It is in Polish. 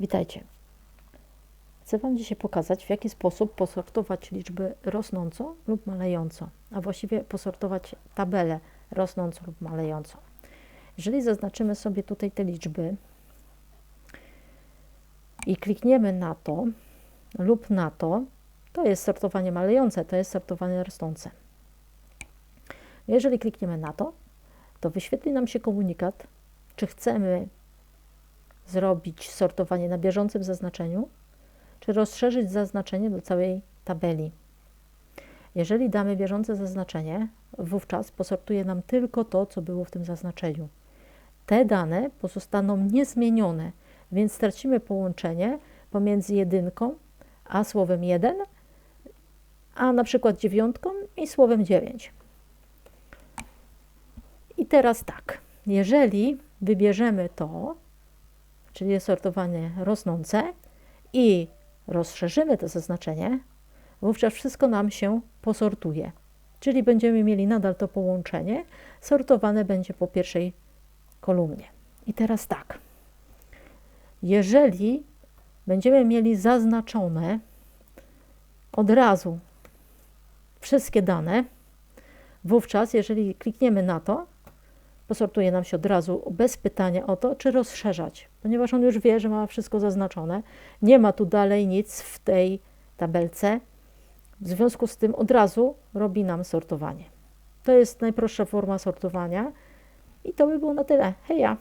Witajcie. Chcę Wam dzisiaj pokazać, w jaki sposób posortować liczby rosnąco lub malejąco, a właściwie posortować tabelę rosnąco lub malejąco. Jeżeli zaznaczymy sobie tutaj te liczby i klikniemy na to lub na to, to jest sortowanie malejące, to jest sortowanie rosnące. Jeżeli klikniemy na to, to wyświetli nam się komunikat, czy chcemy zrobić sortowanie na bieżącym zaznaczeniu, czy rozszerzyć zaznaczenie do całej tabeli. Jeżeli damy bieżące zaznaczenie, wówczas posortuje nam tylko to, co było w tym zaznaczeniu. Te dane pozostaną niezmienione, więc stracimy połączenie pomiędzy jedynką a słowem 1, a na przykład dziewiątką i słowem 9. I teraz tak, jeżeli wybierzemy to, czyli sortowanie rosnące i rozszerzymy to zaznaczenie, wówczas wszystko nam się posortuje. Czyli będziemy mieli nadal to połączenie, sortowane będzie po pierwszej kolumnie. I teraz tak, jeżeli będziemy mieli zaznaczone od razu wszystkie dane, wówczas jeżeli klikniemy na to, posortuje nam się od razu bez pytania o to, czy rozszerzać, ponieważ on już wie, że ma wszystko zaznaczone. Nie ma tu dalej nic w tej tabelce. W związku z tym od razu robi nam sortowanie. To jest najprostsza forma sortowania i to by było na tyle. Heja!